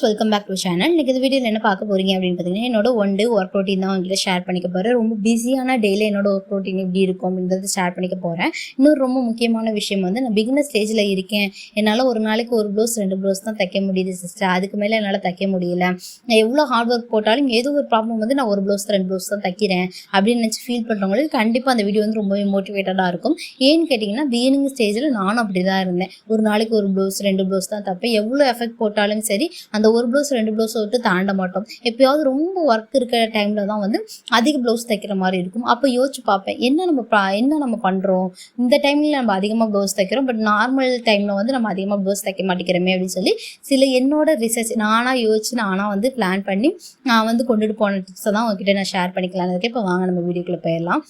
Guys welcome back to channel இன்னைக்கு இந்த வீடியோவில் என்ன பார்க்க போறீங்க அப்படின்னு பார்த்தீங்கன்னா என்னோட ஒன் டே ஒர்க் ரொட்டீன் தான் உங்ககிட்ட ஷேர் பண்ணிக்க போகிறேன் ரொம்ப பிஸியான டெய்லி என்னோட ஒர்க் ரொட்டீன் எப்படி இருக்கும் அப்படின்றத ஷேர் பண்ணிக்க போகிறேன் இன்னொரு ரொம்ப முக்கியமான விஷயம் வந்து நான் பிகினர் ஸ்டேஜில் இருக்கேன். என்னால் ஒரு நாளைக்கு ஒரு ப்ளவுஸ் ரெண்டு ப்ளவுஸ் தான் தைக்க முடியுது சிஸ்டர் அதுக்கு மேலே என்னால் தைக்க முடியல. நான் எவ்வளோ ஹார்ட் ஒர்க் போட்டாலும் ஏதோ ஒரு ப்ராப்ளம் வந்து நான் ஒரு ப்ளவுஸ் ரெண்டு ப்ளவுஸ் தான் தைக்கிறேன் அப்படின்னு நினச்சி ஃபீல் பண்ணுறவங்களுக்கு கண்டிப்பாக அந்த வீடியோ வந்து ரொம்பவே மோட்டிவேட்டடாக இருக்கும். ஏன்னு கேட்டிங்கன்னா பிகினிங் ஸ்டேஜில் நானும் அப்படி தான் இருந்தேன். ஒரு நாளைக்கு ஒரு ப்ளவுஸ் ரெண்டு ப்ளவுஸ் தான் தைப்பேன். எவ்வளோ எஃபெக்ட் போட்டாலும் சரி அந்த ஒரு ப்ளவுஸ் ரெண்டு ப்ளவுஸ் விட்டு தாண்ட மாட்டோம். எப்பயாவது ரொம்ப ஒர்க் இருக்கிற டைமில் தான் வந்து அதிக ப்ளவுஸ் தைக்கிற மாதிரி இருக்கும். அப்போ யோசிச்சு பார்ப்பேன் என்ன நம்ம என்ன நம்ம பண்ணுறோம் இந்த டைமில் நம்ம அதிகமாக ப்ளவுஸ் தைக்கிறோம் பட் நார்மல் டைமில் வந்து நம்ம அதிகமாக ப்ளவுஸ் தைக்க மாட்டேங்கிறோமே அப்படின்னு சொல்லி சில என்னோட ரிசர்ச் நானாக யோசிச்சு நானாக வந்து பிளான் பண்ணி நான் வந்து கொண்டுட்டு போன டிப்ஸை தான் உங்ககிட்ட நான் ஷேர் பண்ணிக்கலாம்னு இருக்கேன். இப்போ வாங்க நம்ம வீடியோக்குள்ளே போயிடலாம்.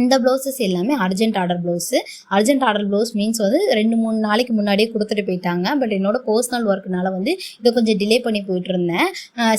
இந்த ப்ளவுசஸ் எல்லாமே urgent order blouse urgent order blouse means வந்து ரெண்டு மூணு நாளைக்கு முன்னாடியே கொடுத்துட்டு போயிட்டாங்க. பட் என்னோட பர்சனல் ஒர்க்னால வந்து இதை கொஞ்சம் டிலே பண்ணி போயிட்டு இருந்தேன்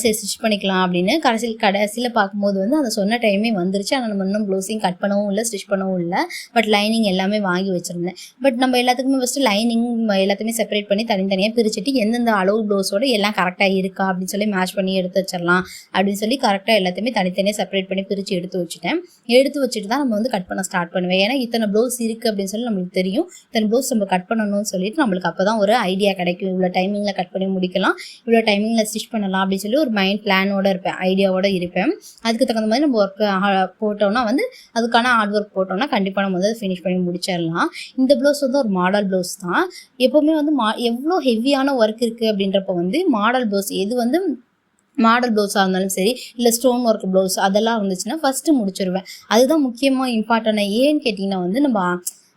சரி ஸ்டிச் பண்ணிக்கலாம் அப்படின்னு. கடைசியில் கடைசியில் பார்க்கும்போது வந்து அந்த சொன்ன டைமே வந்துருச்சு. ஆனால் நம்ம இன்னும் ப்ளவுஸையும் கட் பண்ணவும் இல்லை ஸ்டிச் பண்ணவும் இல்லை. பட் லைனிங் எல்லாமே வாங்கி வச்சுருந்தேன். பட் நம்ம எல்லாத்துக்குமே ஃபஸ்ட்டு லைனிங் எல்லாத்தையுமே செப்பரேட் பண்ணி தனித்தனியாக பிரிச்சுட்டு எந்தெந்த அளவு ப்ளவுஸோட எல்லாம் கரெக்டாக இருக்கா அப்படின்னு சொல்லி மேட்ச் பண்ணி எடுத்து வச்சிடலாம் அப்படின்னு சொல்லி கரெக்டாக எல்லாத்தையுமே தனித்தனியாக செப்பரேட் பண்ணி பிரித்து எடுத்து வச்சுட்டேன். எடுத்து வச்சுட்டு தான் நம்ம வந்து கட் பண்ண ஸ்டார்ட் பண்ணுவேன். ஏன்னா இத்தனை ப்ளவுஸ் இருக்குது அப்படின்னு சொல்லி நம்மளுக்கு தெரியும். இத்தனை ப்ளவுஸ் நம்ம கட் பண்ணணும்னு சொல்லிட்டு நம்மளுக்கு அப்போ தான் ஒரு ஐடியா கிடைக்கும். இவ்வளோ டைமிங்கில் கட் பண்ணி முடிக்கலாம். இவ்வளோ டைமிங்கில் ஸ்டிச் பண்ணலாம் அப்படின்னு சொல்லி ஒரு மைண்ட் பிளானோட இருப்பேன். ஐடியாவோட இருப்பேன். அதுக்கு தகுந்த மாதிரி நம்ம ஒர்க் போட்டோம்னா வந்து அதுக்கான ஹார்ட் ஒர்க் போட்டோம்னா கண்டிப்பாக நம்ம வந்து அதை ஃபினிஷ் பண்ணி முடிச்சிடலாம். இந்த ப்ளவுஸ் வந்து ஒரு மாடல் ப்ளவுஸ் தான். எப்போவுமே வந்து மா எவ்வளோ ஹெவியான ஒர்க் இருக்குது அப்படின்றப்ப வந்து மாடல் ப்ளவுஸ் எது வந்து மாடல் ப்ளவுஸாக இருந்தாலும் சரி இல்லை ஸ்டோன் ஒர்க் ப்ளவுஸ் அதெல்லாம் இருந்துச்சுன்னா ஃபஸ்ட்டு முடிச்சிருவேன். அதுதான் முக்கியமாக இம்பார்ட்டண்ட்டாக ஏன்னு கேட்டிங்கன்னா வந்து நம்ம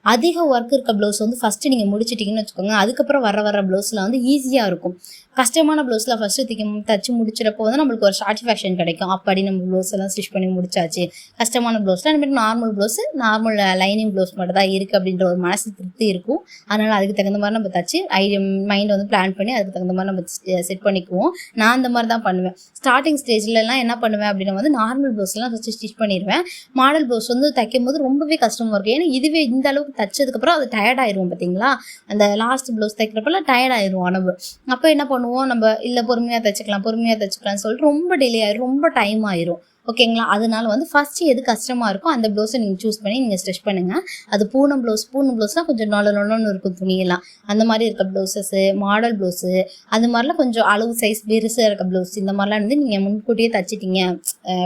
அதிக ஒர்க் இருக்க ப்ளவுஸ் வந்து ஃபஸ்ட்டு நீங்கள் முடிச்சிட்டிங்கன்னு வச்சுக்கோங்க. அதுக்கப்புறம் வர வர ப்ளவுஸில் வந்து ஈஸியாக இருக்கும். கஷ்டமான ப்ளவுஸில் ஃபஸ்ட்டு தைக்க தச்சு முடிச்சிடப்போ வந்து நம்மளுக்கு ஒரு சாட்டிஸ்ஃபேக்ஷன் கிடைக்கும். அப்படி நம்ம ப்ளவுஸ் எல்லாம் ஸ்டிச் பண்ணி முடிச்சாச்சு. கஷ்டமான ப்ளவுஸில் நம்ம normal blouse normal lining blouse மட்டும் தான் இருக்குது அப்படின்ற ஒரு மனசு திருப்தி இருக்கும். அதனால் அதுக்கு தகுந்த மாதிரி நம்ம தச்சு ஐடியா மைண்ட் வந்து பிளான் பண்ணி அதுக்கு தகுந்த மாதிரி நம்ம செட் பண்ணிக்குவோம். நான் அந்த மாதிரி தான் பண்ணுவேன். ஸ்டார்டிங் ஸ்டேஜ்லலாம் என்ன பண்ணுவேன் அப்படின்னா வந்து நார்மல் ப்ளவுஸ்லாம் ஃபஸ்ட்டு ஸ்டிச் பண்ணிடுவேன். மாடல் ப்ளவுஸ் வந்து தைக்கும் போது ரொம்பவே கஷ்டமாக இருக்கும். ஏன்னா இதுவே இந்த அளவுக்கு தைச்சதுக்கப்புறம் அது டயர்ட் ஆயிரும் பார்த்தீங்களா அந்த லாஸ்ட் ப்ளவுஸ் தைக்கிறப்பெல்லாம் டயர்ட் ஆயிரும் உடம்பு அப்போ என்ன பண்ணுவோம்? நம்ம இல்லை பொறுமையாக தைச்சிக்கலாம் பொறுமையாக தைச்சிக்கலாம்னு சொல்லிட்டு ரொம்ப டிலே ஆயிரும் ரொம்ப டைம் ஆயிரும். ஓகேங்களா அதனால வந்து ஃபஸ்ட்டு எது கஷ்டமாக இருக்கோ அந்த ப்ளவுஸை நீங்கள் சூஸ் பண்ணி நீங்கள் ஸ்டிச் பண்ணுங்கள் அது பூனம் ப்ளவுஸ் பூனம் ப்ளவுஸ்லாம் கொஞ்சம் நொல நொலன்னு இருக்கும் துணியெல்லாம். அந்த மாதிரி இருக்க ப்ளவுஸஸ்ஸு மாடல் ப்ளவுஸு அது மாதிரிலாம் கொஞ்சம் அளவு சைஸ் பெருசாக இருக்க ப்ளவுஸ் இந்த மாதிரிலாம் வந்து நீங்கள் முன்கூட்டியே தச்சிட்டீங்க.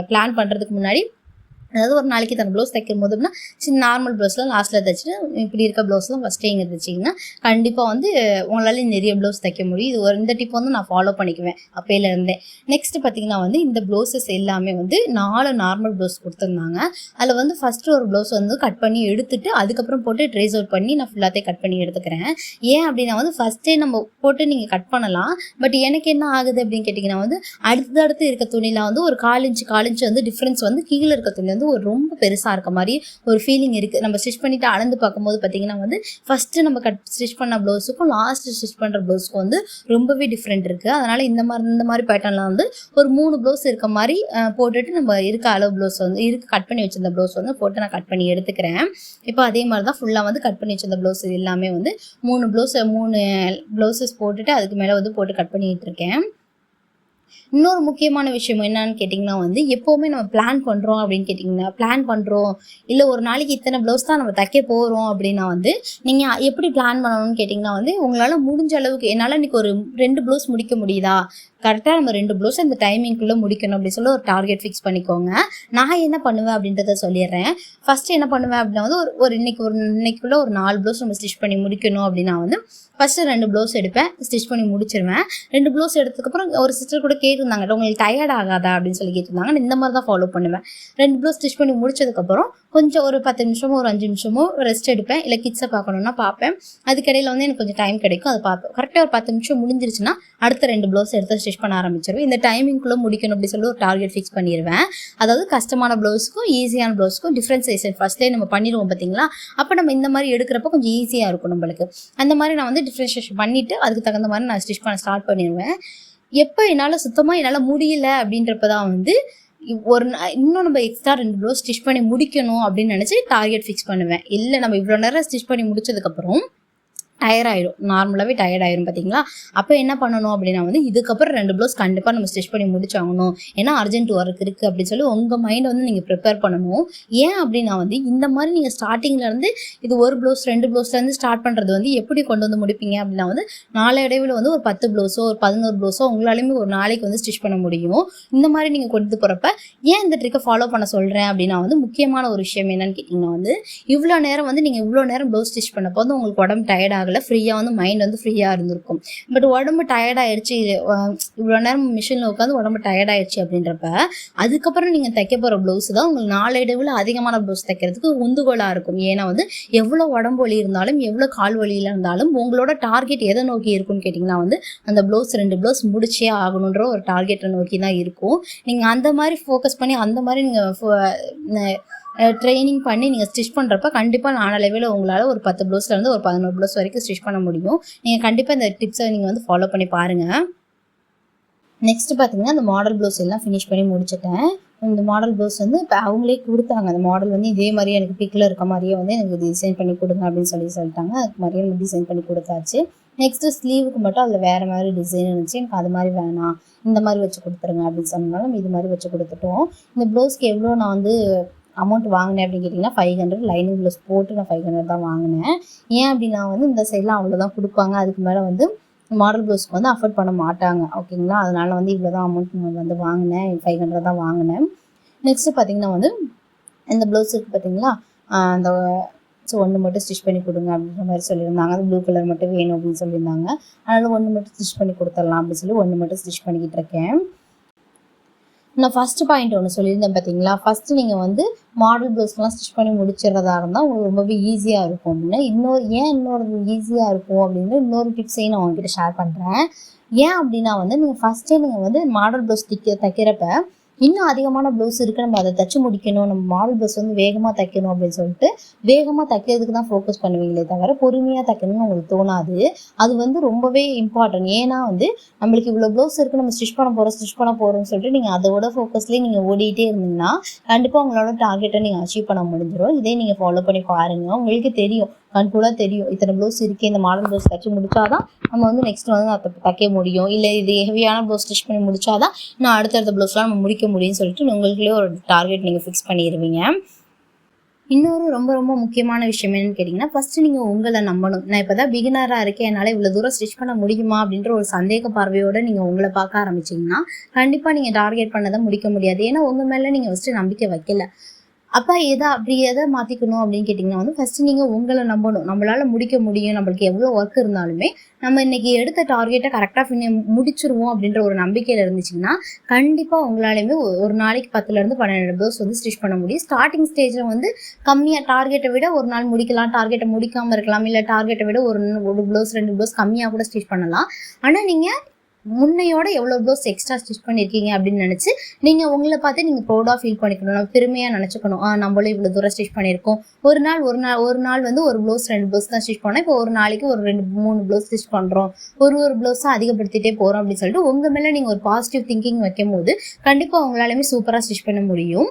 பிளான் பண்ணுறதுக்கு முன்னாடி அதாவது ஒரு நாளைக்கு தன் ப்ளவுஸ் தைக்கும் போதுனா சின்ன நார்மல் ப்ளவுஸ்லாம் லாஸ்ட்டில் தைச்சிட்டு இப்படி இருக்க ப்ளவுஸ்லாம் ஃபஸ்ட்டே இங்கே தைச்சிங்கன்னா கண்டிப்பாக வந்து உங்களால் நிறைய ப்ளவுஸ் தைக்க முடியும். இது ஒரு இந்த டிப் வந்து நான் ஃபாலோ பண்ணிக்குவேன் அப்போயிலேருந்தே நெக்ஸ்ட் பார்த்தீங்கன்னா வந்து இந்த ப்ளவுசஸ் எல்லாமே வந்து நாலு நார்மல் ப்ளவுஸ் கொடுத்துருந்தாங்க. அதில் வந்து ஃபஸ்ட்டு ஒரு ப்ளவுஸ் வந்து கட் பண்ணி எடுத்துட்டு அதுக்கப்புறம் போட்டு ட்ரேஸ் அவுட் பண்ணி நான் ஃபுல்லாத்தையும் கட் பண்ணி எடுத்துக்கிறேன். ஏன் அப்படின்னா வந்து ஃபஸ்ட்டே நம்ம போட்டு நீங்கள் கட் பண்ணலாம். பட் எனக்கு என்ன ஆகுது அப்படின்னு கேட்டிங்கன்னா வந்து அடுத்தடுத்து இருக்க துணியில் வந்து ஒரு கால் இன்ச்சு வந்து டிஃப்ரென்ஸ் வந்து கீழே இருக்க துணி வந்து வந்து ஒரு ரொம்ப பெருசாக இருக்க மாதிரி ஒரு ஃபீலிங் இருக்குது நம்ம ஸ்டிச் பண்ணிட்டு அளந்து பார்க்கும்போது பார்த்தீங்கன்னா வந்து ஃபஸ்ட்டு நம்ம கட் ஸ்டிச் பண்ண ப்ளவுஸுக்கும் லாஸ்ட் ஸ்டிச் பண்ணுற ப்ளவுஸுக்கும் வந்து ரொம்பவே டிஃப்ரெண்ட் இருக்குது அதனால் இந்த மாதிரி இந்த மாதிரி பேட்டர்னில் வந்து ஒரு மூணு ப்ளவுஸ் இருக்க மாதிரி போட்டுட்டு நம்ம இருக்க அளவு ப்ளவுஸ் வந்து இருக்க கட் பண்ணி வச்சிருந்த ப்ளவுஸ் வந்து போட்டு நான் கட் பண்ணி எடுத்துக்கிறேன். இப்போ அதே மாதிரி தான் ஃபுல்லாக வந்து கட் பண்ணி வச்சிருந்த ப்ளவுஸ் எல்லாமே வந்து மூணு ப்ளவுஸ் மூணு ப்ளவுஸஸ் போட்டுட்டு அதுக்கு மேலே வந்து போட்டு கட் பண்ணிட்டு இருக்கேன். இன்னொரு முக்கியமான விஷயம் என்னன்னு கேட்டிங்கன்னா வந்து எப்போவுமே நம்ம பிளான் பண்ணுறோம் அப்படின்னு கேட்டிங்கன்னா பிளான் பண்ணுறோம் இல்லை ஒரு நாளைக்கு இத்தனை ப்ளவுஸ் தான் நம்ம தைக்க போகிறோம் அப்படின்னா வந்து நீங்கள் எப்படி பிளான் பண்ணணும்னு கேட்டிங்கன்னா வந்து உங்களால் முடிஞ்ச அளவுக்கு என்னால் இன்னைக்கு ஒரு ரெண்டு ப்ளவுஸ் முடிக்க முடியுதா? கரெக்டாக நம்ம ரெண்டு ப்ளவுஸ் அந்த டைமிங்குள்ளே முடிக்கணும் அப்படின்னு சொல்லி ஒரு டார்கெட் ஃபிக்ஸ் பண்ணிக்கோங்க. நான் என்ன பண்ணுவேன் அப்படின்றத சொல்லிடுறேன். ஃபஸ்ட்டு என்ன பண்ணுவேன் அப்படின்னா வந்து ஒரு ஒரு இன்னைக்கு ஒரு இன்னைக்குள்ளே ஒரு நாலு ப்ளவுஸ் நம்ம ஸ்டிச் பண்ணி முடிக்கணும் அப்படின்னா வந்து ஃபஸ்ட்டு ரெண்டு ப்ளவுஸ் எடுப்பேன் ஸ்டிச் பண்ணி முடிச்சிருவேன். ரெண்டு ப்ளவுஸ் எடுத்ததுக்கப்புறம் ஒரு சிஸ்டர் கூட கேட்டிருந்தாங்க உங்களுக்கு டயர்ட் ஆகாதா? அப்படின்னு சொல்லி கேட்டிருந்தாங்க. நான் இந்த மாதிரி தான் ஃபாலோ பண்ணுவேன். ரெண்டு ப்ளவுஸ் ஸ்டிச் பண்ணி முடிச்சதுக்கப்புறம் கொஞ்சம் ஒரு பத்து நிமிஷமோ ஒரு அஞ்சு நிமிஷமோ ரெஸ்ட் எடுப்பேன். இல்லை கிட்ஸை பார்க்கணுன்னா பார்ப்பேன். அதுக்கிடையில் வந்து எனக்கு கொஞ்சம் டைம் கிடைக்கும் அதை பார்ப்பேன். கரெக்டாக ஒரு பத்து நிமிஷம் முடிஞ்சிருச்சுன்னா அடுத்த ரெண்டு ப்ளவுஸ் எடுத்து ஸ்டிச் பண்ண ஆரம்பிச்சிருவேன். இந்த டைமிங்குள்ளே முடிக்கணும் அப்படி சொல்லி ஒரு டார்கெட் ஃபிக்ஸ் பண்ணிடுவேன் அதாவது கஷ்டமான ப்ளவுஸுக்கும் ஈஸியான ப்ளவுஸுக்கும் டிஃப்ரென்சேஷன் ஃபஸ்ட்லேயே நம்ம பண்ணிடுவோம் பார்த்தீங்களா அப்போ நம்ம இந்த மாதிரி எடுக்கிறப்ப கொஞ்சம் ஈஸியாக இருக்கும் நம்மளுக்கு. அந்த மாதிரி நான் வந்து டிஃப்ரென்ஷியேஷன் பண்ணிவிட்டு அதுக்கு தகுந்த மாதிரி நான் ஸ்டிச் பண்ண ஸ்டார்ட் பண்ணிடுவேன் எப்போ என்னால் சுத்தமாக என்னால் முடியல அப்படின்றப்ப தான் வந்து ஒரு இன்னும் நம்ம எக்ஸ்ட்ரா ரெண்டு ப்ளவுஸ் ஸ்டிச் பண்ணி முடிக்கணும் அப்படின்னு நினச்சி டார்கெட் ஃபிக்ஸ் பண்ணுவேன். இல்லை நம்ம இவ்வளோ நேரம் ஸ்டிச் பண்ணி முடிச்சதுக்கப்புறம் டயர் ஆயிடும். நார்மலாகவே டயர்ட் ஆயிரும் பார்த்தீங்களா அப்போ என்ன பண்ணணும் அப்படின்னா வந்து இதுக்கப்புறம் ரெண்டு ப்ளவுஸ் கண்டிப்பாக நம்ம ஸ்டிச் பண்ணி முடிச்சாகணும் ஏன்னா அர்ஜென்ட் ஒர்க் இருக்குது அப்படின்னு சொல்லி உங்கள் மைண்டை வந்து நீங்கள் ப்ரிப்பேர் பண்ணணும். ஏன் அப்படின்னா வந்து இந்த மாதிரி நீங்கள் ஸ்டார்டிங்லேருந்து இது ஒரு ப்ளவுஸ் ரெண்டு ப்ளவுஸ்லேருந்து ஸ்டார்ட் பண்ணுறது வந்து எப்படி கொண்டு வந்து முடிப்பீங்க அப்படின்னா வந்து நாளை இடைவில் வந்து ஒரு பத்து ப்ளவுஸோ ஒரு பதினோரு ப்ளவுஸோ உங்களாலையுமே ஒரு நாளைக்கு வந்து ஸ்டிச் பண்ண முடியும். இந்த மாதிரி நீங்கள் கொண்டு போகிறப்ப ஏன் இந்த ட்ரிக்கை ஃபாலோ பண்ண சொல்கிறேன் அப்படின்னா வந்து முக்கியமான ஒரு விஷயம் என்னன்னு கேட்டிங்கன்னா வந்து இவ்வளோ நேரம் வந்து நீங்கள் இவ்வளோ நேரம் ப்ளவுஸ் ஸ்டிச் பண்ணப்போ வந்து உங்களுக்கு உடம்பு டயர்ட் ஆகலை ஃப்ரீயாக வந்து மைண்ட் வந்து ஃப்ரீயாக இருந்திருக்கும். பட் உடம்பு டயர்ட் ஆயிடுச்சு இவ்வளோ நேரம் மிஷினில் உட்காந்து உடம்பு டயர்ட் ஆயிடுச்சு அப்படின்றப்ப அதுக்கப்புறம் நீங்கள் தைக்க போகிற ப்ளவுஸ் தான் உங்களுக்கு நாளடைவில் அதிகமான ப்ளவுஸ் தைக்கிறதுக்கு உந்துகோலாக இருக்கும். ஏன்னா வந்து எவ்வளோ உடம்பு வலி இருந்தாலும் எவ்வளோ கால் வலியில் இருந்தாலும் உங்களோட டார்கெட் எதை நோக்கி இருக்கும்னு கேட்டிங்கன்னா வந்து அந்த ப்ளவுஸ் ரெண்டு ப்ளவுஸ் முடிச்சே ஆகணுன்ற ஒரு டார்கெட்டை நோக்கி தான் இருக்கும். நீங்கள் அந்த மாதிரி ஃபோக்கஸ் பண்ணி அந்த மாதிரி நீங்கள் ட்ரைனிங் பண்ணி நீங்கள் ஸ்டிச் பண்ணுறப்ப கண்டிப்பாக நாளடைவில் உங்களால் ஒரு பத்து ப்ளவுஸ்லேருந்து ஒரு பதினோரு ப்ளவுஸ் வரைக்கும் ஸ்டிச் பண்ண முடியும். நீங்கள் கண்டிப்பாக இந்த டிப்ஸை நீங்கள் வந்து ஃபாலோ பண்ணி பாருங்கள் நெக்ஸ்ட் பார்த்தீங்கன்னா அந்த மாடல் ப்ளவுஸ் எல்லாம் ஃபினிஷ் பண்ணி முடிச்சிட்டேன். இந்த மாடல் ப்ளவுஸ் வந்து இப்போ அவங்களே கொடுத்தாங்க. அந்த மாடல் வந்து இதே மாதிரியே எனக்கு பிக்கில் இருக்க மாதிரியே வந்து எனக்கு டிசைன் பண்ணி கொடுங்க அப்படின்னு சொல்லி சொல்லிட்டாங்க. அதுக்கு மாதிரியே நம்ம டிசைன் பண்ணி கொடுத்தாச்சு. நெக்ஸ்ட்டு ஸ்லீவுக்கு மட்டும் அதில் வேறு மாதிரி டிசைன் இருந்துச்சு. எனக்கு அது மாதிரி வேணாம். இந்த மாதிரி வச்சு கொடுத்துருங்க அப்படின்னு சொன்னாலும் இது மாதிரி வச்சு கொடுத்துட்டோம். இந்த ப்ளவுஸ்க்கு எவ்வளோ நான் வந்து அமௌண்ட் வாங்கினேன் அப்படின்னு கேட்டிங்கன்னா ஃபைவ் ஹண்ட்ரட் லைனிங் ப்ளவுஸ் போட்டு நான் ஃபைவ் ஹண்ட்ரட் தான் வாங்கினேன். ஏன் அப்படின்னா வந்து இந்த சைட்லாம் அவ்வளோதான் கொடுப்பாங்க. அதுக்கு மேலே வந்து மாடல் ப்ளவுஸ்க்கு வந்து அஃபோர்ட் பண்ண மாட்டாங்க. ஓகேங்களா அதனால வந்து இவ்வளோ தான் அமௌண்ட் நான் வந்து வாங்கினேன். ஃபைவ் ஹண்ட்ரட் தான் வாங்கினேன். நெக்ஸ்ட்டு பார்த்தீங்கன்னா வந்து இந்த ப்ளவுஸ் இருக்குது பார்த்தீங்களா அந்த ஸோ ஒன்று மட்டும் ஸ்டிச் பண்ணி கொடுங்க அப்படின்ற மாதிரி சொல்லியிருந்தாங்க. அது ப்ளூ கலர் மட்டும் வேணும் அப்படின்னு சொல்லியிருந்தாங்க. அதனால் ஒன்று மட்டும் ஸ்டிச் பண்ணி கொடுத்துடலாம் அப்படின்னு சொல்லி ஒன்று மட்டும் ஸ்டிச் பண்ணிக்கிட்டு இருக்கேன். நான் ஃபஸ்ட்டு பாயிண்ட் ஒன்று சொல்லியிருந்தேன் பார்த்தீங்களா ஃபஸ்ட்டு நீங்கள் வந்து மாடல் ப்ளவுஸ்லாம் ஸ்டிச் பண்ணி முடிச்சிடுறதா இருந்தால் உங்களுக்கு ரொம்பவே ஈஸியாக இருக்கும். அப்படின்னா இன்னொரு ஏன் இன்னொரு ஈஸியாக இருக்கும் அப்படின்னு இன்னொரு டிப்ஸையும் நான் உங்ககிட்ட ஷேர் பண்ணுறேன் ஏன் அப்படின்னா வந்து நீங்கள் ஃபஸ்ட்டே நீங்கள் வந்து மாடல் ப்ளவுஸ் தைக்க தைக்கிறப்ப இன்னும் அதிகமான ப்ளவுஸ் இருக்குது நம்ம அதை தச்சு முடிக்கணும். நம்ம மாடல் ப்ளவுஸ் வந்து வேகமாக தைக்கணும் அப்படின்னு சொல்லிட்டு வேகமாக தைக்கிறதுக்கு தான் ஃபோக்கஸ் பண்ணுவீங்களே தவிர பொறுமையாக தைக்கணும்னு உங்களுக்கு தோணாது. அது வந்து ரொம்பவே இம்பார்ட்டன்ட் ஏன்னா வந்து நம்மளுக்கு இவ்வளோ ப்ளவுஸ் இருக்குது நம்ம ஸ்டிச் பண்ண போகிறோம் ஸ்டிச் பண்ண போகிறோம்னு சொல்லிட்டு நீங்கள் அதோட ஃபோக்கஸ்லேயே நீங்கள் ஓடிட்டே இருந்தீங்கன்னா கண்டிப்பாக உங்களோட டார்கெட்டை நீங்கள் அச்சீவ் பண்ண முடிஞ்சிடும் இதே நீங்கள் ஃபாலோ பண்ணி பாருங்கள் உங்களுக்கு தெரியும். கண்கூடாக தெரியும். இத்தனை ப்ளவுஸ் இருக்குது இந்த மாடல் ப்ளவுஸ் தைச்சி முடிச்சாதான் நம்ம வந்து நெக்ஸ்ட் வந்து அதை தைக்க முடியும். இல்லை இது ஹெவியான ப்ளவுஸ் ஸ்டிச் பண்ணி முடிச்சாதான் நான் அடுத்தடுத்த ப்ளவுஸ்லாம் நம்ம முடிக்க முடியும்னு சொல்லிட்டு உங்களுக்குள்ளே ஒரு டார்கெட் நீங்கள் ஃபிக்ஸ் பண்ணிடுவீங்க இன்னொரு ரொம்ப ரொம்ப முக்கியமான விஷயம் என்னன்னு கேட்டிங்கன்னா ஃபஸ்ட்டு நீங்கள் உங்களை நம்பணும். நான் இப்போ தான் பிகினராக இருக்கேன். என்னால் இவ்வளோ தூரம் ஸ்டிச் பண்ண முடியுமா அப்படின்ற ஒரு சந்தேக பார்வையோடு நீங்கள் உங்களை பார்க்க ஆரம்பிச்சிங்கன்னா கண்டிப்பாக நீங்கள் டார்கெட் பண்ணதை முடிக்க முடியாது. ஏன்னா உங்கள் மேலே நீங்கள் ஃபஸ்ட்டு நம்பிக்கை வைக்கல. அப்போ எதை அப்படி எதை மாற்றிக்கணும் அப்படின்னு கேட்டிங்கன்னா வந்து ஃபஸ்ட்டு நீங்கள் உங்களை நம்பணும். நம்மளால் முடிக்க முடியும். நம்மளுக்கு எவ்வளோ ஒர்க் இருந்தாலுமே நம்ம இன்னைக்கு எடுத்த டார்கெட்டை கரெக்டாக ஃபினி முடிச்சிருவோம் அப்படின்ற ஒரு நம்பிக்கையில் இருந்துச்சுன்னா கண்டிப்பாக உங்களாலையுமே ஒரு நாளைக்கு பத்துலேருந்து பன்னெண்டு ப்ளவுஸ் வந்து ஸ்டிச் பண்ண முடியும். ஸ்டார்டிங் ஸ்டேஜில் வந்து கம்மியாக டார்கெட்டை விட ஒரு நாள் முடிக்கலாம். டார்கெட்டை முடிக்காமல் இருக்கலாம். இல்லை டார்கெட்டை விட ஒரு ஒரு ப்ளவுஸ் ரெண்டு ப்ளவுஸ் கம்மியாக கூட ஸ்டிச் பண்ணலாம். ஆனால் நீங்கள் முன்னையோட எவ்வளோ ப்ளவுஸ் எக்ஸ்ட்ரா ஸ்டிச் பண்ணியிருக்கீங்க அப்படின்னு நினச்சி நீங்கள் உங்களை பார்த்து நீங்கள் ப்ரௌடாக ஃபீல் பண்ணிக்கணும் பெருமையாக நினச்சிக்கணும். ஆ நம்மளும் இவ்வளோ தூரம் ஸ்டிச் பண்ணியிருக்கோம். ஒரு நாள் ஒரு நாள் ஒரு நாள் வந்து ஒரு ப்ளவுஸ் ரெண்டு ப்ளவுஸ் தான் ஸ்டிச் பண்ணோம். இப்போ ஒரு நாளைக்கு ஒரு ரெண்டு மூணு ப்ளவுஸ் ஸ்டிச் பண்ணுறோம் ஒரு ஒரு ப்ளவுஸாக அதிகப்படுத்திட்டே போகிறோம் அப்படின்னு சொல்லிட்டு உங்கள் மேலே நீங்கள் ஒரு பாசிட்டிவ் திங்கிங் வைக்கும் போது கண்டிப்பாக உங்களாலுமே சூப்பராக ஸ்டிச் பண்ண முடியும்.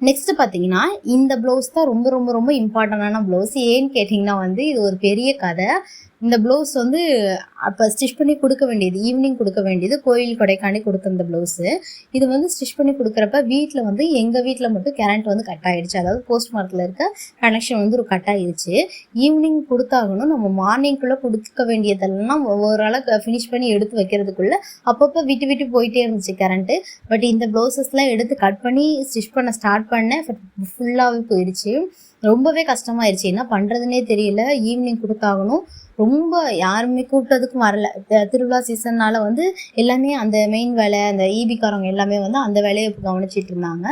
நெக்ஸ்ட் பார்த்தீங்கன்னா இந்த ப்ளவுஸ் தான் ரொம்ப ரொம்ப ரொம்ப இம்பார்ட்டண்டான ப்ளவுஸ் ஏன்னு கேட்டிங்கன்னா வந்து இது ஒரு பெரிய கதை. இந்த ப்ளவுஸ் வந்து அப்போ ஸ்டிச் பண்ணி கொடுக்க வேண்டியது ஈவினிங் கொடுக்க வேண்டியது கோயில் கொடைக்காண்டி கொடுத்த இந்த ப்ளவுஸு இது வந்து ஸ்டிச் பண்ணி கொடுக்குறப்ப வீட்டில் வந்து எங்கள் வீட்டில் மட்டும் கரண்ட் வந்து கட் ஆகிடுச்சு அதாவது போஸ்ட் மரத்தில் இருக்க கனெக்ஷன் வந்து ஒரு கட் ஆகிடுச்சு ஈவினிங் கொடுத்தாகணும் நம்ம மார்னிங்குள்ளே கொடுக்க வேண்டியதெல்லாம் அளவுக்கு ஃபினிஷ் பண்ணி எடுத்து வைக்கிறதுக்குள்ளே அப்பப்போ விட்டு விட்டு போயிட்டே இருந்துச்சு கரண்ட்டு பட் இந்த ப்ளவுசஸ்லாம் எடுத்து கட் பண்ணி ஸ்டிச் பண்ண ஸ்டார்ட் பண்ணேன் ஃபுல்லாகவே போயிடுச்சு. ரொம்பவே கஷ்டமாயிருச்சு. என்ன பண்ணுறதுனே தெரியல. ஈவினிங் கொடுத்தாகணும். ரொம்ப யாருமே கூப்பிட்டதுக்கும் வரல. திருவிழா சீசன்னால வந்து எல்லாமே அந்த மெயின் வேலை அந்த ஈபிக்காரவங்க எல்லாமே வந்து அந்த வேலையை கவனிச்சிட்டு இருந்தாங்க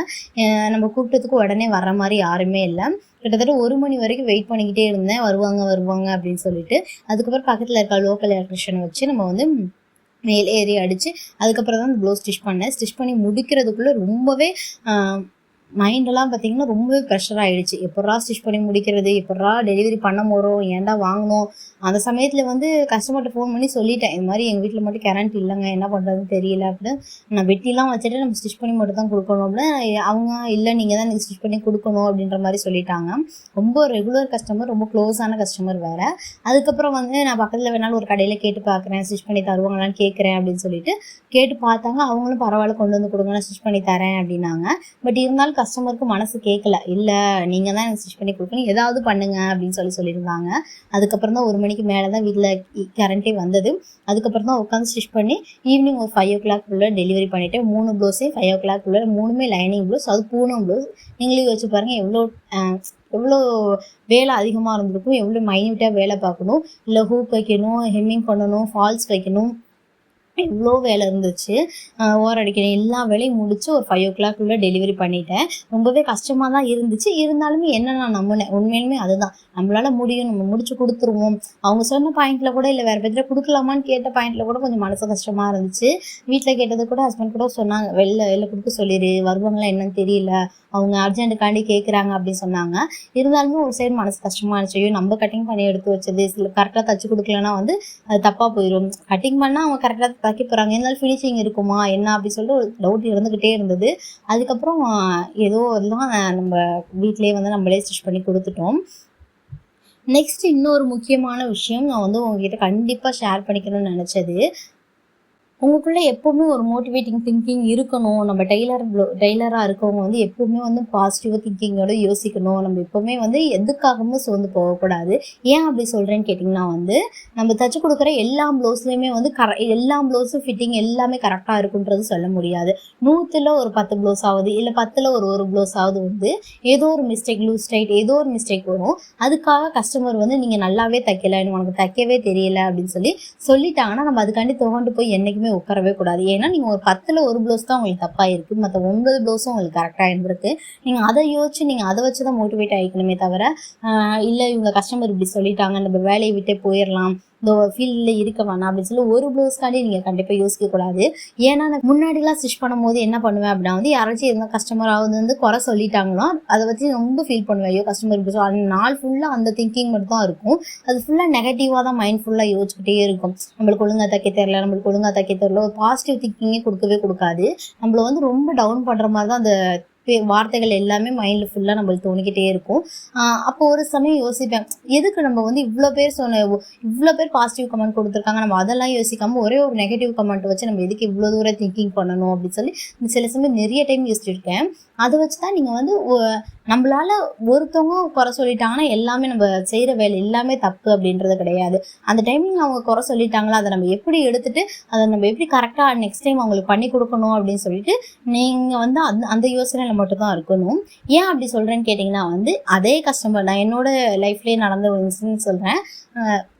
நம்ம கூப்பிட்டதுக்கு உடனே வர மாதிரி யாருமே இல்லை. கிட்டத்தட்ட ஒரு மணி வரைக்கும் வெயிட் பண்ணிக்கிட்டே இருந்தேன். வருவாங்க வருவாங்க அப்படின்னு சொல்லிட்டு. அதுக்கப்புறம் பக்கத்தில் இருக்க லோக்கல் எலக்ட்ரிஷியனை வச்சு நம்ம வந்து மேல் ஏறி அடித்து அதுக்கப்புறம் தான் அந்த ப்ளவுஸ் ஸ்டிச் பண்ணேன். ஸ்டிச் பண்ணி முடிக்கிறதுக்குள்ளே ரொம்பவே மைண்டெல்லாம் பார்த்தீங்கன்னா ரொம்பவே ப்ரெஷர் ஆயிடுச்சு. எப்படா ஸ்டிச் பண்ணி முடிக்கிறது? எப்படா டெலிவரி பண்ண போகிறோம் ஏன்டா வாங்கணும்? அந்த சமயத்தில் வந்து கஸ்டமர்கிட்ட ஃபோன் பண்ணி சொல்லிட்டேன். இது மாதிரி எங்கள் வீட்டில் மட்டும் கரண்ட் இல்லைங்க. என்ன பண்ணுறதுன்னு தெரியல அப்படின்னு. நான் வெட்டிலாம் வச்சுட்டு நம்ம ஸ்டிச் பண்ணி மட்டும் தான் கொடுக்கணும் அப்படின்னு. அவங்க இல்லை நீங்கள் தான் நீங்கள் ஸ்டிச் பண்ணி கொடுக்கணும் அப்படின்ற மாதிரி சொல்லிட்டாங்க. ரொம்ப ரெகுலர் கஸ்டமர் ரொம்ப க்ளோஸான கஸ்டமர் வேறு. அதுக்கப்புறம் வந்து நான் பக்கத்தில் வேணாலும் ஒரு கடையில் கேட்டு பார்க்குறேன் ஸ்டிச் பண்ணி தருவாங்களான்னு கேட்குறேன் அப்படின்னு சொல்லிட்டு கேட்டு பார்த்தாங்க. அவங்களும் பரவாயில்ல கொண்டு வந்து கொடுங்க. நான் ஸ்டிச் பண்ணி தரேன் அப்படின்னாங்க. பட் இருந்தாலும் கஸ்டமருக்கு மனசு கேட்கல இல்லை நீங்கள் தான் எனக்கு ஸ்டிச் பண்ணி கொடுக்கணும். ஏதாவது பண்ணுங்க அப்படின்னு சொல்லி சொல்லியிருந்தாங்க. அதுக்கப்புறம் தான் ஒரு மணிக்கு மேலே தான் வீட்டில் கரண்ட்டே வந்தது. அதுக்கப்புறம் தான் உட்காந்து ஸ்டிச் பண்ணி ஈவினிங் ஒரு ஃபைவ் ஓ கிளாக் உள்ள டெலிவரி பண்ணிவிட்டு மூணு ப்ளவுஸே ஃபைவ் ஓ கிளாக் உள்ள மூணுமே லைனிங் ப்ளவுஸ் அது பூனம் ப்ளவுஸ் நீங்களே வச்சு பாருங்கள் எவ்வளோ எவ்வளோ வேலை அதிகமாக இருந்திருக்கும் எவ்வளோ மைன்யூட்டாக வேலை பார்க்கணும். இல்லை ஹூப் வைக்கணும் ஹெம்மிங் பண்ணணும் ஃபால்ஸ் வைக்கணும். இவ்வளோ வேலை இருந்துச்சு. ஆஹ் எல்லா வேலையும் முடிச்சு ஒரு ஃபைவ் ஓ கிளாக்குள்ளே டெலிவரி பண்ணிட்டேன். ரொம்பவே கஷ்டமாக தான் இருந்துச்சு. இருந்தாலுமே என்ன நான் நம்பினேன்? உண்மையிலுமே அதுதான். நம்மளால முடியும். நம்ம முடிச்சு கொடுத்துருவோம். அவங்க சொன்ன பாயிண்ட்ல கூட இல்லை வேற பேர்த்துல கொடுக்கலாமான்னு கேட்ட பாயிண்ட்ல கூட கொஞ்சம் மனசு கஷ்டமா இருந்துச்சு. வீட்டில் கேட்டது கூட ஹஸ்பண்ட் கூட சொன்னாங்க. வெளில வெளில கொடுக்க சொல்லிடு வருவாங்களா என்னன்னு தெரியல. அவங்க அர்ஜென்ட்டுக்காண்டி கேட்குறாங்க அப்படின்னு சொன்னாங்க. இருந்தாலுமே ஒரு சைடு மனசு கஷ்டமா இருந்துச்சு. ஐயோ நம்ம கட்டிங் பண்ணி எடுத்து வச்சது. சில கரெக்டாக தச்சு கொடுக்கலன்னா வந்து அது தப்பாக போயிடும் கட்டிங் பண்ணால் அவங்க கரெக்டாக தைக்க போகிறாங்க இருந்தாலும் ஃபினிஷிங் இருக்குமா? என்ன? அப்படின்னு சொல்லிட்டு ஒரு டவுட் இருந்துக்கிட்டே இருந்தது. அதுக்கப்புறம் ஏதோ எல்லாம் நம்ம வீட்டிலேயே வந்து நம்மளே ஸ்டிச் பண்ணி கொடுத்துட்டோம். நெக்ஸ்ட் இன்னொரு முக்கியமான விஷயம் நான் வந்து உங்ககிட்ட கண்டிப்பாக ஷேர் பண்ணிக்கணும்னு நினச்சது. உங்களுக்குள்ளே எப்போவுமே ஒரு மோட்டிவேட்டிங் திங்கிங் இருக்கணும். நம்ம டெய்லர் டெய்லராக இருக்கவங்க வந்து எப்போவுமே வந்து பாசிட்டிவ் திங்கிங்கோட யோசிக்கணும். நம்ம எப்போவுமே வந்து எதுக்காகவும் சோர்ந்து போகக்கூடாது. ஏன் அப்படி சொல்கிறேன்னு கேட்டிங்கன்னா வந்து நம்ம தச்சு கொடுக்குற எல்லா ப்ளவுஸ்லையுமே வந்து கர எல்லா ப்ளவுஸும் ஃபிட்டிங் எல்லாமே கரெக்டாக இருக்குன்றது சொல்ல முடியாது. நூற்றில் ஒரு பத்து ப்ளவுஸ் ஆகுது இல்லை பத்தில் ஒரு ஒரு ப்ளவுஸ் ஆகுது வந்து ஏதோ ஒரு மிஸ்டேக் லூஸ் டைட் ஏதோ ஒரு மிஸ்டேக் வரும். அதுக்காக கஸ்டமர் வந்து நீங்கள் நல்லாவே தைக்கல உனக்கு தைக்கவே தெரியல அப்படின்னு சொல்லி சொல்லிட்டாங்கன்னா நம்ம அதுக்காண்டி துவண்டு போய் என்றைக்குமே உட்காரவே கூடாது. ஏன்னா நீங்கள் ஒரு பத்தில் ஒரு ப்ளவுஸ் தான் உங்களுக்கு தப்பாக இருக்குது மற்ற ஒன்பது ப்ளவுஸும் உங்களுக்கு கரெக்டாக இருந்திருக்கு. நீங்கள் அதை யோசிச்சு நீங்கள் அதை வச்சு தான் மோட்டிவேட் ஆகிக்கணுமே தவிர இல்லை இவங்க கஸ்டமர் இப்படி சொல்லிட்டாங்க நம்ம வேலையை விட்டே போயிடலாம். இந்த ஃபீல்டில் இருக்க வேணாம் அப்படின்னு சொல்லி ஒரு ப்ளவுஸ்க்காண்டி நீங்கள் கண்டிப்பாக யோசிக்கக்கூடாது ஏன்னா நான் முன்னாடிலாம் ஸ்டிச் பண்ணும்போது என்ன பண்ணுவேன் அப்படின்னா வந்து யாராச்சும் இருந்தால் கஸ்டமராவது வந்து குறை சொல்லிட்டாங்களோ அதை பற்றி ரொம்ப ஃபீல் பண்ணுவேன். ஐயோ கஸ்டமர் இப்படி சொல்லி அந்த நாள் ஃபுல்லாக அந்த திங்கிங் மட்டும் தான் இருக்கும். அது ஃபுல்லாக நெகட்டிவாக தான் மைண்ட் ஃபுல்லாக யோசிச்சுக்கிட்டே இருக்கும். நம்மளுக்கு ஒழுங்காக தைக்க தெரியல நம்மளுக்கு ஒழுங்காக தைக்க தெரியல ஒரு பாசிட்டிவ் திங்கிங்கே கொடுக்கவே கொடுக்காது. நம்மள வந்து ரொம்ப டவுன் பண்ணுற மாதிரி தான் அந்த வார்த்தைகள் எல்லாமே மைண்டில் ஃபுல்லாக நம்மளுக்கு தோணிக்கிட்டே இருக்கும். அப்போ ஒரு சமயம் யோசிப்பேன் எதுக்கு நம்ம வந்து இவ்வளோ பேர் சொன்ன இவ்வளோ பேர் பாசிட்டிவ் கமெண்ட் கொடுத்துருக்காங்க நம்ம அதெல்லாம் யோசிக்காமல் ஒரே ஒரு நெகட்டிவ் கமெண்ட் வச்சு நம்ம எதுக்கு இவ்வளோ தூரம் திங்கிங் பண்ணணும் அப்படின்னு சொல்லி சில சமயம் நிறைய டைம் யோசிச்சிருக்கேன். அதை வச்சு தான் நீங்கள் வந்து ஒ- நம்மளால ஒருத்தவங்க குறை சொல்லிட்டாங்கன்னா எல்லாமே நம்ம செய்கிற வேலை எல்லாமே தப்பு அப்படின்றது கிடையாது. அந்த டைமிங் அவங்க குறை சொல்லிட்டாங்களா அதை நம்ம எப்படி எடுத்துட்டு அதை நம்ம எப்படி கரெக்டாக நெக்ஸ்ட் டைம் அவங்களுக்கு பண்ணி கொடுக்கணும் அப்படின்னு சொல்லிட்டு நீங்கள் வந்து அந்த அந்த யோசனை மட்டும் தான் இருக்கணும். ஏன் அப்படி சொல்கிறேன்னு கேட்டிங்கன்னா வந்து அதே கஸ்டமர் நான் என்னோட லைஃப்லேயே நடந்த ஒரு இன்சிடென்ட் சொல்கிறேன்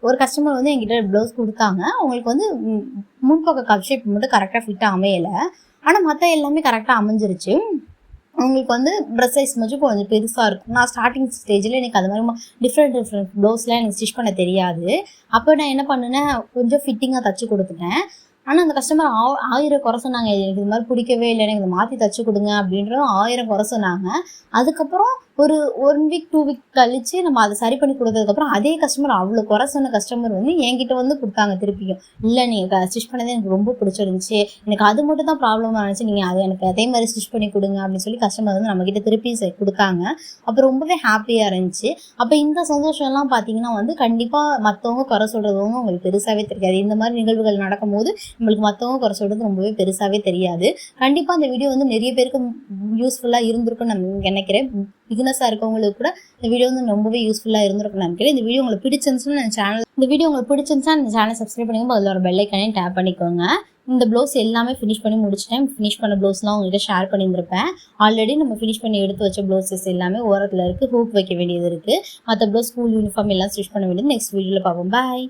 ஒரு கஸ்டமர் வந்து என்கிட்ட ப்ளவுஸ் கொடுத்தாங்க. அவங்களுக்கு வந்து முன்பக்க கப் ஷேப் மட்டும் கரெக்டாக ஃபிட்டாக அமையலை. ஆனால் மற்ற எல்லாமே கரெக்டாக அமைஞ்சிருச்சு. அவங்களுக்கு வந்து ப்ரெஸ் சைஸ் மட்டும் கொஞ்சம் பெருசாக இருக்கும். நான் ஸ்டார்டிங் ஸ்டேஜில் எனக்கு அது மாதிரி டிஃப்ரெண்ட் டிஃப்ரெண்ட் ப்ளவுஸ்லாம் எனக்கு ஸ்டிச் பண்ண தெரியாது. அப்போ நான் என்ன பண்ணினேன் கொஞ்சம் ஃபிட்டிங்காக தச்சு கொடுத்துட்டேன். ஆனால் அந்த கஸ்டமர் ஆ ஆயிரம் குறை சொன்னாங்க. எனக்கு இது மாதிரி பிடிக்கவே இல்லை. எனக்கு இதை மாற்றி தச்சு கொடுங்க. அப்படின்றதும் ஆயிரம் குறை சொன்னாங்க. அதுக்கப்புறம் ஒரு ஒன் வீக் டூ வீக் கழித்து நம்ம அதை சரி பண்ணி கொடுத்ததுக்கப்புறம் அதே கஸ்டமர் அவ்வளோ குறை சொன்ன கஸ்டமர் வந்து என்கிட்ட வந்து கொடுத்தாங்க திருப்பியும். இல்லை நீங்கள் ஸ்டிச் பண்ணதே எனக்கு ரொம்ப பிடிச்சிருந்துச்சு. எனக்கு அது மட்டும் தான் ப்ராப்ளமாக இருந்துச்சு. நீங்கள் அதை எனக்கு அதே மாதிரி ஸ்டிச் பண்ணி கொடுங்க. அப்படின்னு சொல்லி கஸ்டமர் வந்து நம்மக்கிட்ட திருப்பி கொடுத்தாங்க. அப்போ ரொம்பவே ஹாப்பியாக இருந்துச்சு. அப்போ இந்த சந்தோஷம்லாம் பார்த்தீங்கன்னா வந்து கண்டிப்பாக மற்றவங்க குறை சொல்கிறவங்க உங்களுக்கு பெருசாகவே தெரியாது. இந்த மாதிரி நிகழ்வுகள் நடக்கும்போது நம்மளுக்கு மற்றவங்க குறை சொல்கிறது ரொம்பவே பெருசாகவே தெரியாது. கண்டிப்பாக அந்த வீடியோ வந்து நிறைய பேருக்கு யூஸ்ஃபுல்லாக இருந்திருக்கும்னு நான் நினைக்கிறேன். பிகினஸாக இருக்கவங்களுக்கு கூட இந்த வீடியோ வந்து ரொம்பவே யூஸ்ஃபுல்லாக இருந்திருக்கும்னு நினைக்கிறேன். இந்த வீடியோ உங்களுக்கு பிடிச்சிருந்துச்சுன்னு சேனல் இந்த வீடியோ உங்களுக்கு பிடிச்சிருந்துச்சா அந்த சேனல் சப்ஸ்கிரைப் பண்ணிக்கோங்க. அதில் ஒரு பெல்லைக்கானே டேப் பண்ணிக்கோங்க. இந்த ப்ளவுஸ் எல்லாமே ஃபினிஷ் பண்ணி முடிச்சிட்டேன். ஃபினிஷ் பண்ண ப்ளவுஸ்லாம் உங்கள்கிட்ட ஷேர் பண்ணியிருந்திருப்பேன். ஆல்ரெடி நம்ம ஃபினிஷ் பண்ணி எடுத்து வச்ச ப்ளவுஸஸ் எல்லாமே ஓரத்தில் இருக்குது ஹூப் வைக்க வேண்டியது இருக்குது மற்ற ப்ளவுஸ் ஸ்கூல் யூனிஃபார்ம் எல்லாம் ஸ்டிச் பண்ண வேண்டியது நெக்ஸ்ட் வீடியோவில் பார்ப்போம். பாய்